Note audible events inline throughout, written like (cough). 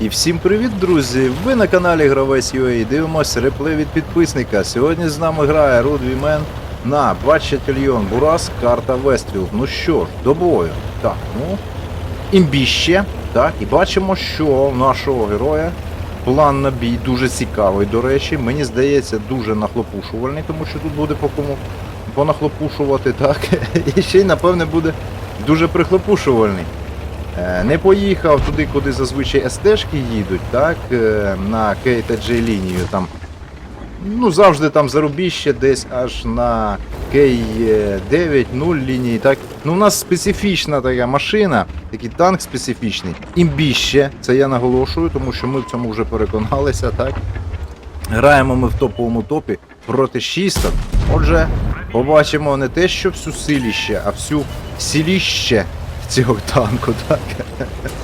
І всім привіт, друзі! Ви на каналі Гравець UA. Дивимося реплей від підписника. Сьогодні з нами грає Рудвімен на Бачательйон Бурас, карта Вестріл. Ну що ж, до бою. Так, ну. Імбіще. Так, і бачимо, що у нашого героя план на бій дуже цікавий, до речі. Мені здається, дуже нахлопушувальний, тому що тут буде по кому понахлопушувати, так. (laughs) І ще й, напевне, буде дуже прихлопушувальний. Е, Не поїхав туди, куди зазвичай СТшки їдуть, так, е, на K та J лінію там. Ну, завжди там зарубіще десь аж на K9, 0 лінії. Так. Ну, у нас специфічна така машина, такий танк специфічний. Імбіще, це я наголошую, тому що ми в цьому вже переконалися, так. Граємо ми в топовому топі проти шісток. Отже, побачимо не те, що всю силіще, а всю сіліще цього танку, так?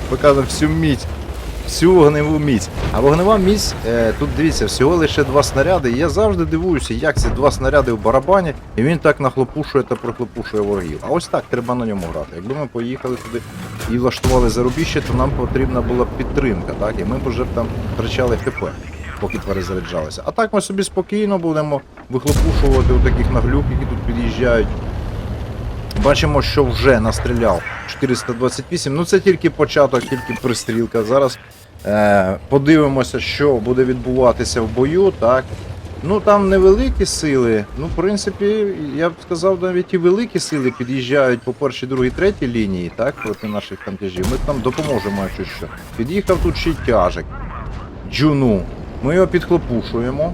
Показуємо всю міць, всю вогневу міць. А вогнева міць, е, тут дивіться, всього лише два снаряди. І я завжди дивуюся, як ці два снаряди в барабані, і він так нахлопушує та прохлопушує ворогів. А ось так треба на ньому грати. Якби ми поїхали туди і влаштували зарубіще, то нам потрібна була підтримка, так? І ми б вже там втрачали ХП, поки твари заряджалися. А так ми собі спокійно будемо вихлопушувати у таких наглюк, які тут під'їжджають. Бачимо, що вже настріляв 428. Ну це тільки початок, тільки пристрілка. Зараз е, подивимося, що буде відбуватися в бою. Так. Ну там невеликі сили. Ну, в принципі, я б сказав, навіть і великі сили під'їжджають по першій, другій, третій лінії, так, проти наших вантажів. Ми там допоможемо, якщо що. Під'їхав тут ще й тяжик. Джуну. Ми його підхлопушуємо.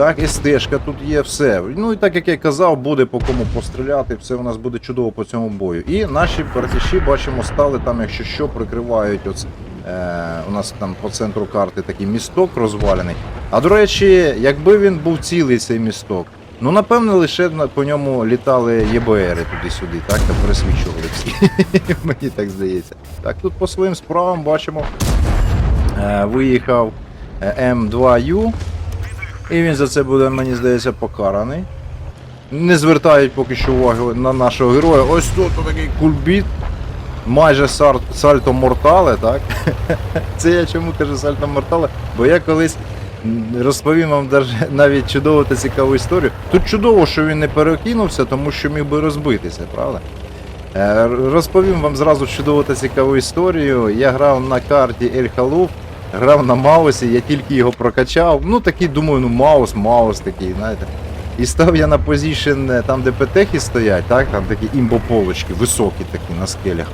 Так, стежка тут є, все. Ну і так як я казав, буде по кому постріляти, все у нас буде чудово по цьому бою. І наші братіші, бачимо, стали там, якщо що, прикривають оце. Е, у нас там по центру карти такий місток розвалений. А до речі, якби він був цілий цей місток, ну напевно лише по ньому літали ЄБРи туди-сюди, так, та пересвічували всі. (laughs) Мені так здається. Так, тут по своїм справам бачимо, е, виїхав е, М2Ю. І він за це буде, мені здається, покараний. Не звертають поки що уваги на нашого героя. Ось тут такий кульбіт. Майже сальто мортале, так? (laughs) Це я чому кажу сальто мортале? Бо я колись розповім вам навіть чудову та цікаву історію. Тут чудово, що він не перекинувся, тому що міг би розбитися, правда? Е, Розповім вам зразу чудову та цікаву історію. Я грав на карті Ель Халуф, грав на Маусі, я тільки його прокачав. Ну такий думаю, ну Маус, Маус такий, знаєте. І став я на позішн е, там, де петехи стоять, так, там такі імбополочки, високі такі на скелях.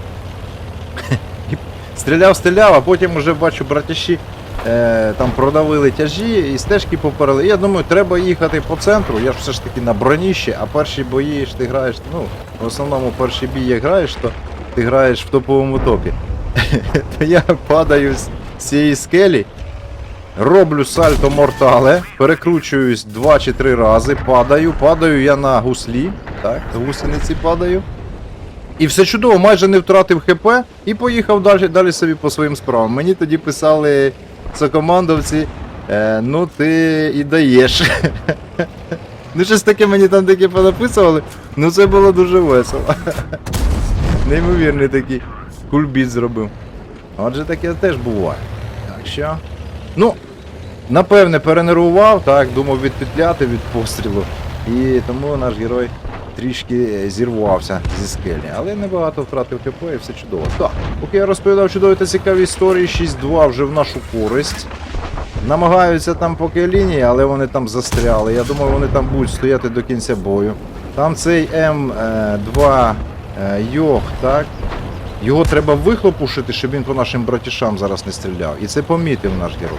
(laughs) Стріляв, стріляв, а потім вже бачу братяші е, там продавили тяжі і стежки поперли. Я думаю, треба їхати по центру. Я ж все ж таки на броніще, а перші бої ж ти граєш. Ну, в основному перший бій граєш, то ти граєш в топовому топі. (laughs) То я падаю з цієї скелі, роблю сальто мортале, перекручуюсь два чи три рази, падаю, падаю я на гуслі, так, з гусениці падаю. І все чудово, майже не втратив ХП і поїхав далі, далі собі по своїм справам. Мені тоді писали сокомандовці, е, ну ти і даєш. (laughs) ну щось таке мені там таке понаписували, ну це було дуже весело. (laughs) Неймовірний такий кульбіт зробив. Отже, таке теж буває. Так що. Ну, напевне, перенервував, так, думав відпетляти від пострілу. І тому наш герой трішки е, зірвався зі скелі. Але небагато втратив ХП і все чудово. Так, поки я розповідав чудові та цікаві історії, 6-2 вже в нашу користь. Намагаються там поки лінії, але вони там застряли. Я думаю, вони там будуть стояти до кінця бою. Там цей М2 е, Йох, так? Його треба вихлопушити, щоб він по нашим братішам зараз не стріляв. І це помітив наш герой.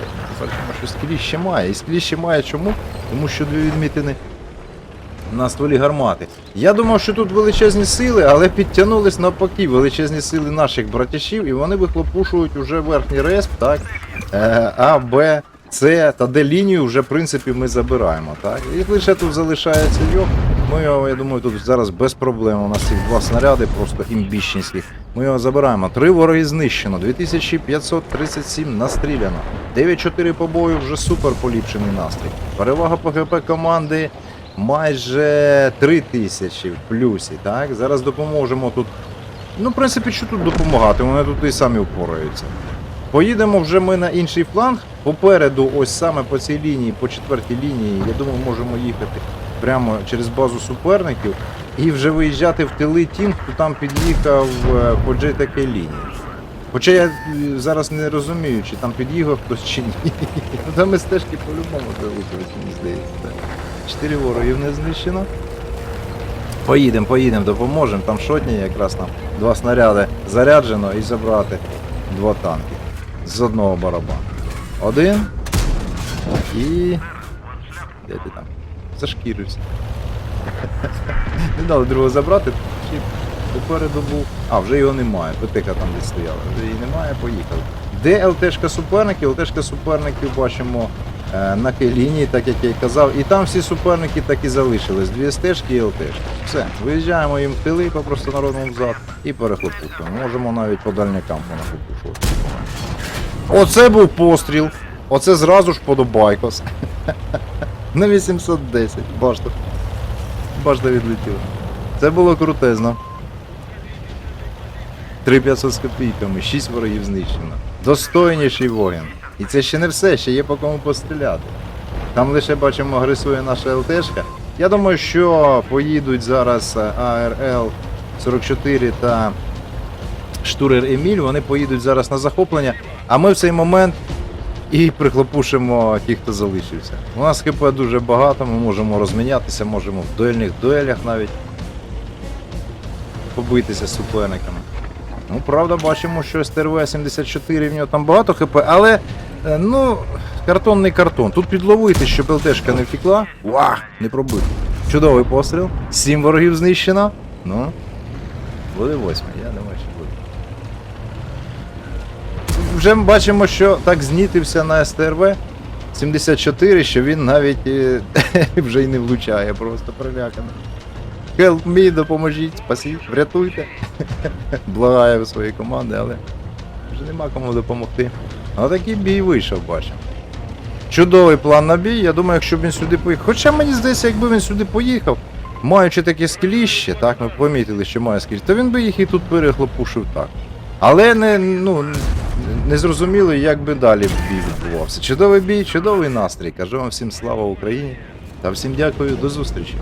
Що скліще має. І скліще має чому? Тому що дві відмітини на стволі гармати. Я думав, що тут величезні сили, але підтягнулись навпаки величезні сили наших братішів, і вони вихлопушують уже верхній респ, так? Е, А, Б, С та Д лінію вже в принципі ми забираємо. так? І лише тут залишається його. Ми його, я думаю, тут зараз без проблем. У нас цих два снаряди, просто імбіщенські. Ми його забираємо. Три вороги знищено, 2537 настріляно. 9-4 по бою вже супер поліпшений настрій. Перевага по ГП команди майже 3000 в плюсі. Так? Зараз допоможемо тут. Ну, в принципі, що тут допомагати? Вони тут і самі впораються. Поїдемо вже ми на інший фланг. Попереду, ось саме по цій лінії, по четвертій лінії, я думаю, можемо їхати прямо через базу суперників і вже виїжджати в тили тим, хто там під'їхав е, по JTK лінії. Хоча я е, зараз не розумію, чи там під'їхав хтось чи ні. (laughs) Ну, Там ми стежки по-любому залишились, мені здається. Чотири ворогів не знищено. Поїдемо, поїдемо, допоможемо. Там шотні якраз там два снаряди заряджено і забрати два танки з одного барабану. Один. І. Де ти там? Зашкірився. Не дали другого забрати. Чи попереду був. А, вже його немає. Петика там десь стояла. Вже її немає, поїхали. Де ЛТшка суперників? ЛТшка суперників бачимо е, на тій лінії, так як я й казав. І там всі суперники так і залишились. Дві стежки і ЛТшки. Все, виїжджаємо їм в тили по простонародному взад і перехлопушуємо. Можемо навіть по дальнякам понахлопушувати. Оце був постріл. Оце зразу ж подобайкос. (laughs) На 810. Башта. Башта відлетіла. Це було крутезно. 3500 з копійками, 6 ворогів знищено. Достойніший воїн. І це ще не все, ще є по кому постріляти. Там лише бачимо, агресує наша ЛТшка. Я думаю, що поїдуть зараз е, АРЛ 44 та Штурер Еміль, вони поїдуть зараз на захоплення, а ми в цей момент і прихлопушимо тих, хто залишився. У нас ХП дуже багато, ми можемо розмінятися, можемо в дуельних дуелях навіть побитися з суперниками. Ну, правда, бачимо, що СТРВ-74 в нього там багато ХП, але е, ну, картонний картон. Тут підловити, щоб ЛТшка не втекла. Вах! Не пробив. Чудовий постріл. Сім ворогів знищено. Ну, буде восьмий, я що буде. Вже ми бачимо, що так знітився на СТРВ 74, що він навіть е, (laughs) вже й не влучає, просто приляканий. Help me, допоможіть, спасіть, врятуйте. (laughs) Благає в своїй команди, але вже нема кому допомогти. А такий бій вийшов, бачимо. Чудовий план на бій. Я думаю, якщо б він сюди поїхав. Хоча мені здається, якби він сюди поїхав, маючи таке скеліще, так, ми помітили, що має скеліще, то він би їх і тут перехлопушив так. Але не, ну, не зрозуміло, як би далі бій відбувався. Чудовий бій, чудовий настрій. Кажу вам всім слава Україні та всім дякую, до зустрічі.